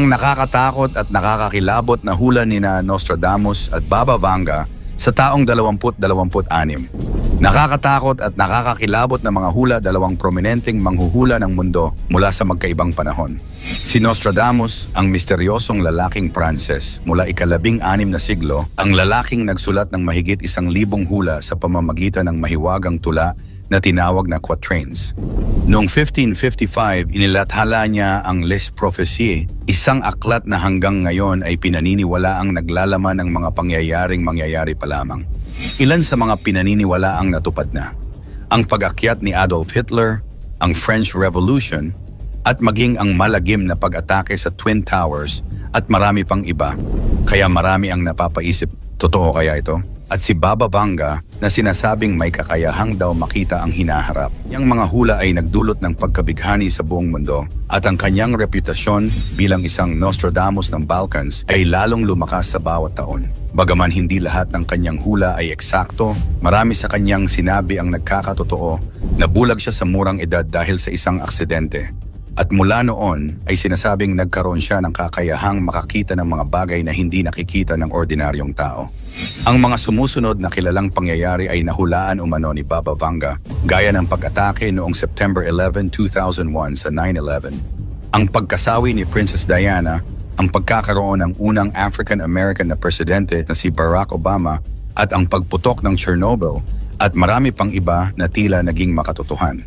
Ang nakakatakot at nakakakilabot na hula ni na Nostradamus at Baba Vanga sa taong 2026. Nakakatakot at nakakakilabot na mga hula dalawang prominenteng manghuhula ng mundo mula sa magkaibang panahon. Si Nostradamus, ang misteryosong lalaking Pranses mula ikalabing anim na siglo, ang lalaking nagsulat ng mahigit isang libong hula sa pamamagitan ng mahiwagang tula na tinawag na quatrains. Noong 1555, inilathala niya ang Les Prophéties, isang aklat na hanggang ngayon ay pinaniniwala ang naglalaman ng mga pangyayaring mangyayari pa lamang. Ilan sa mga pinaniniwala ang natupad na. Ang pag-akyat ni Adolf Hitler, ang French Revolution, at maging ang malagim na pag-atake sa Twin Towers at marami pang iba. Kaya marami ang napapaisip, totoo kaya ito? At si Baba Vanga na sinasabing may kakayahang daw makita ang hinaharap. Yang mga hula ay nagdulot ng pagkabighani sa buong mundo at ang kanyang reputasyon bilang isang Nostradamus ng Balkans ay lalong lumakas sa bawat taon. Bagaman hindi lahat ng kanyang hula ay eksakto, marami sa kanyang sinabi ang nagkakatotoo na bulag siya sa murang edad dahil sa isang aksidente. At mula noon ay sinasabing nagkaroon siya ng kakayahang makakita ng mga bagay na hindi nakikita ng ordinaryong tao. Ang mga sumusunod na kilalang pangyayari ay nahulaan umano ni Baba Vanga gaya ng pag-atake noong September 11, 2001 sa 9-11. Ang pagkasawi ni Princess Diana, ang pagkakaroon ng unang African-American na presidente na si Barack Obama at ang pagputok ng Chernobyl at marami pang iba na tila naging makatotohan.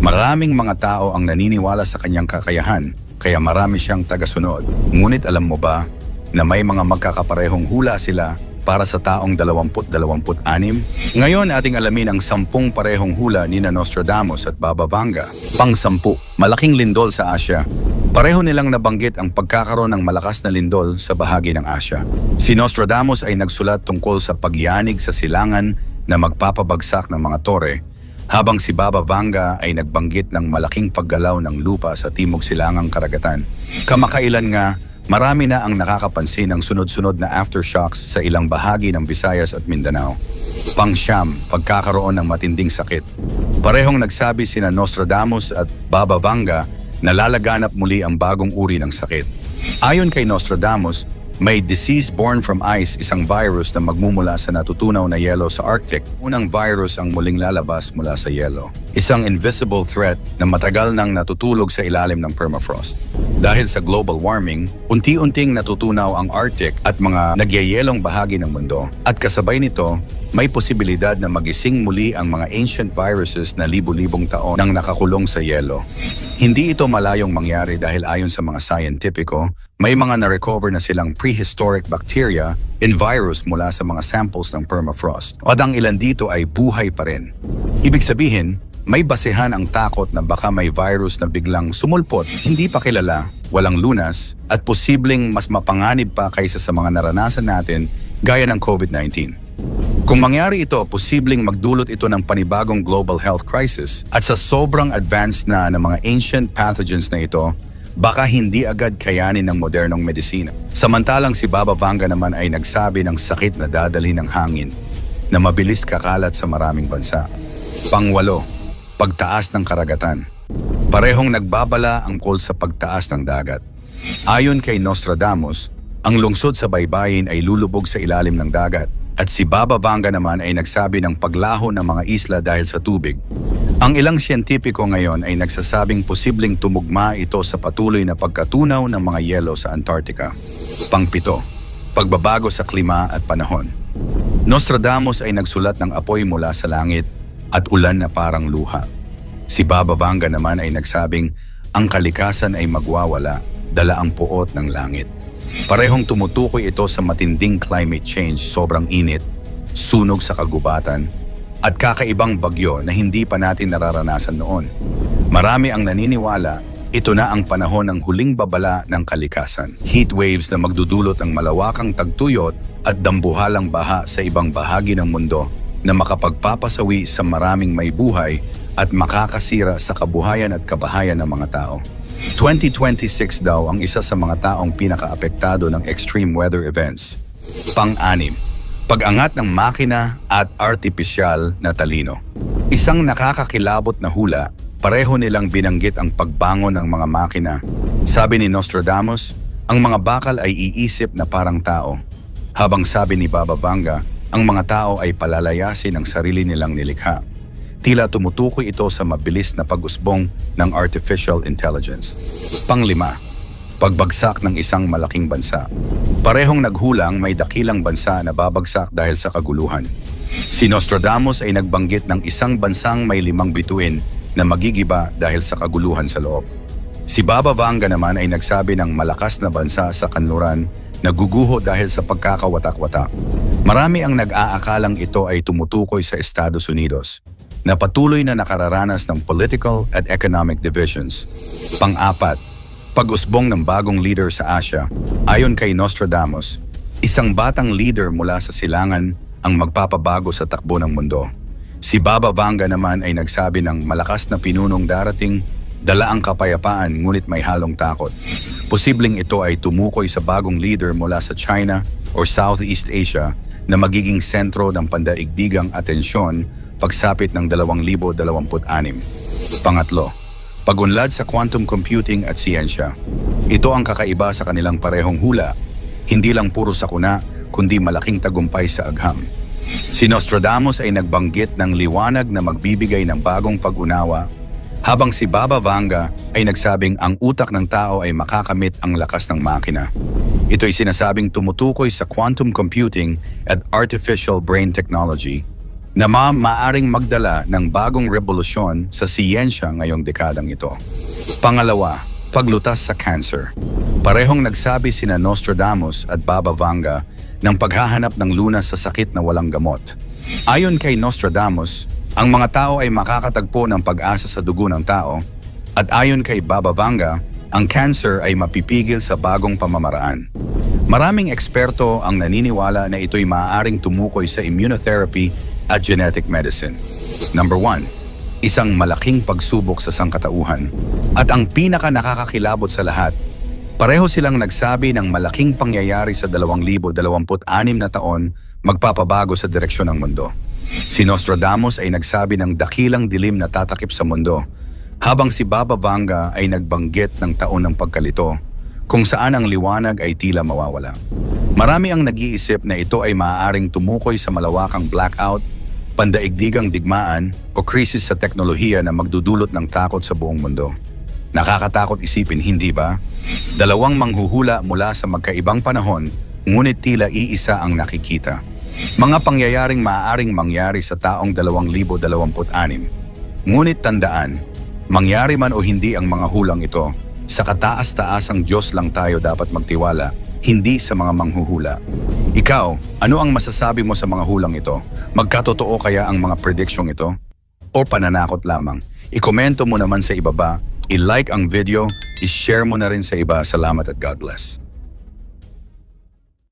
Maraming mga tao ang naniniwala sa kanyang kakayahan kaya marami siyang tagasunod. Ngunit alam mo ba na may mga magkakaparehong hula sila para sa taong 20-26? Ngayon ating alamin ang sampung parehong hula ni Nostradamus at Baba Vanga. Pang-sampu, malaking lindol sa Asya. Pareho nilang nabanggit ang pagkakaroon ng malakas na lindol sa bahagi ng Asya. Si Nostradamus ay nagsulat tungkol sa pagyanig sa silangan na magpapabagsak ng mga tore habang si Baba Vanga ay nagbanggit ng malaking paggalaw ng lupa sa timog silangang karagatan. Kamakailan nga, marami na ang nakakapansin ng sunod-sunod na aftershocks sa ilang bahagi ng Visayas at Mindanao. Pangsyam, pagkakaroon ng matinding sakit. Parehong nagsabi sina Nostradamus at Baba Vanga na lalaganap muli ang bagong uri ng sakit. Ayon kay Nostradamus, may disease born from ice, isang virus na magmumula sa natutunaw na yelo sa Arctic. Unang virus ang muling lalabas mula sa yelo. Isang invisible threat na matagal nang natutulog sa ilalim ng permafrost. Dahil sa global warming, unti-unting natutunaw ang Arctic at mga nagyayelong bahagi ng mundo. At kasabay nito, may posibilidad na magising muli ang mga ancient viruses na libu-libong taon nang nakakulong sa yelo. Hindi ito malayong mangyari dahil ayon sa mga scientifico, may mga na-recover na silang prehistoric bacteria and virus mula sa mga samples ng permafrost. At ang ilan dito ay buhay pa rin. Ibig sabihin, may basehan ang takot na baka may virus na biglang sumulpot, hindi pa kilala, walang lunas, at posibleng mas mapanganib pa kaysa sa mga naranasan natin gaya ng COVID-19. Kung mangyari ito, posibleng magdulot ito ng panibagong global health crisis at sa sobrang advanced na ng mga ancient pathogens na ito, baka hindi agad kayanin ng modernong medisina. Samantalang si Baba Vanga naman ay nagsabi ng sakit na dadali ng hangin na mabilis kakalat sa maraming bansa. Pangwalo, pagtaas ng karagatan. Parehong nagbabala ang call sa pagtaas ng dagat. Ayon kay Nostradamus, ang lungsod sa baybayin ay lulubog sa ilalim ng dagat at si Baba Vanga naman ay nagsabi ng paglaho ng mga isla dahil sa tubig. Ang ilang siyentipiko ngayon ay nagsasabing posibleng tumugma ito sa patuloy na pagkatunaw ng mga yelo sa Antarctica. Pangpito, pagbabago sa klima at panahon. Nostradamus ay nagsulat ng apoy mula sa langit at ulan na parang luha. Si Baba Vanga naman ay nagsabing ang kalikasan ay magwawala, dala ang puot ng langit. Parehong tumutukoy ito sa matinding climate change, sobrang init, sunog sa kagubatan, at kakaibang bagyo na hindi pa natin nararanasan noon. Marami ang naniniwala, ito na ang panahon ng huling babala ng kalikasan. Heat waves na magdudulot ng malawakang tagtuyot at dambuhalang baha sa ibang bahagi ng mundo na makapagpapasawi sa maraming may buhay at makakasira sa kabuhayan at kabahayan ng mga tao. 2026 daw ang isa sa mga taong pinakaapektado ng extreme weather events. Pang-anim, pag-angat ng makina at artipisyal na talino. Isang nakakakilabot na hula, pareho nilang binanggit ang pagbangon ng mga makina. Sabi ni Nostradamus, Ang mga bakal ay iisip na parang tao. Habang sabi ni Baba Vanga, ang mga tao ay palalayasin ang sarili nilang nilikha. Tila tumutukoy ito sa mabilis na pag-usbong ng artificial intelligence. Panglima, pagbagsak ng isang malaking bansa. Parehong naghulang may dakilang bansa na babagsak dahil sa kaguluhan. Si Nostradamus ay nagbanggit ng isang bansang may limang bituin na magigiba dahil sa kaguluhan sa loob. Si Baba Vanga naman ay nagsabi ng malakas na bansa sa kanluran na guguho dahil sa pagkakawatak-watak. Marami ang nag-aakalang ito ay tumutukoy sa Estados Unidos na patuloy na nakararanas ng political at economic divisions. Pang-apat, pag-usbong ng bagong leader sa Asia. Ayon kay Nostradamus, isang batang leader mula sa silangan ang magpapabago sa takbo ng mundo. Si Baba Vanga naman ay nagsabi ng malakas na pinunong darating, dala ang kapayapaan ngunit may halong takot. Posibleng ito ay tumukoy sa bagong leader mula sa China or Southeast Asia na magiging sentro ng pandaigdigang atensyon pagsapit ng 2026. Pangatlo, pagunlad sa quantum computing at siyensya. Ito ang kakaiba sa kanilang parehong hula, hindi lang puro sakuna, kundi malaking tagumpay sa agham. Si Nostradamus ay nagbanggit ng liwanag na magbibigay ng bagong pag-unawa, habang si Baba Vanga ay nagsabing ang utak ng tao ay makakamit ang lakas ng makina. Ito ay sinasabing tumutukoy sa quantum computing at artificial brain technology na ma maaring magdala ng bagong revolusyon sa siyensya ngayong dekadang ito. Pangalawa, paglutas sa cancer. Parehong nagsabi sina Nostradamus at Baba Vanga ng paghahanap ng lunas sa sakit na walang gamot. Ayon kay Nostradamus, ang mga tao ay makakatagpo ng pag-asa sa dugo ng tao at ayon kay Baba Vanga, ang cancer ay mapipigil sa bagong pamamaraan. Maraming eksperto ang naniniwala na ito'y maaaring tumukoy sa immunotherapy at genetic medicine. Number one, isang malaking pagsubok sa sangkatauhan. At ang pinaka nakakakilabot sa lahat, pareho silang nagsabi ng malaking pangyayari sa 2026 na taon magpapabago sa direksyon ng mundo. Si Nostradamus ay nagsabi ng dakilang dilim na tatakip sa mundo, habang si Baba Vanga ay nagbanggit ng taon ng pagkalito, kung saan ang liwanag ay tila mawawala. Marami ang nag-iisip na ito ay maaaring tumukoy sa malawakang blackout, pandaigdigang digmaan o krisis sa teknolohiya na magdudulot ng takot sa buong mundo. Nakakatakot isipin, hindi ba? Dalawang manghuhula mula sa magkaibang panahon, ngunit tila iisa ang nakikita. Mga pangyayaring maaaring mangyari sa taong 2026. Ngunit tandaan, mangyari man o hindi ang mga hulang ito, sa kataas-taasang Diyos lang tayo dapat magtiwala, hindi sa mga manghuhula. Ikaw, ano ang masasabi mo sa mga hulang ito? Magkatotoo kaya ang mga predicsyong ito? O pananakot lamang? Ikomento mo naman sa ibaba, i-like ang video, i-share mo na rin sa iba. Salamat at God bless.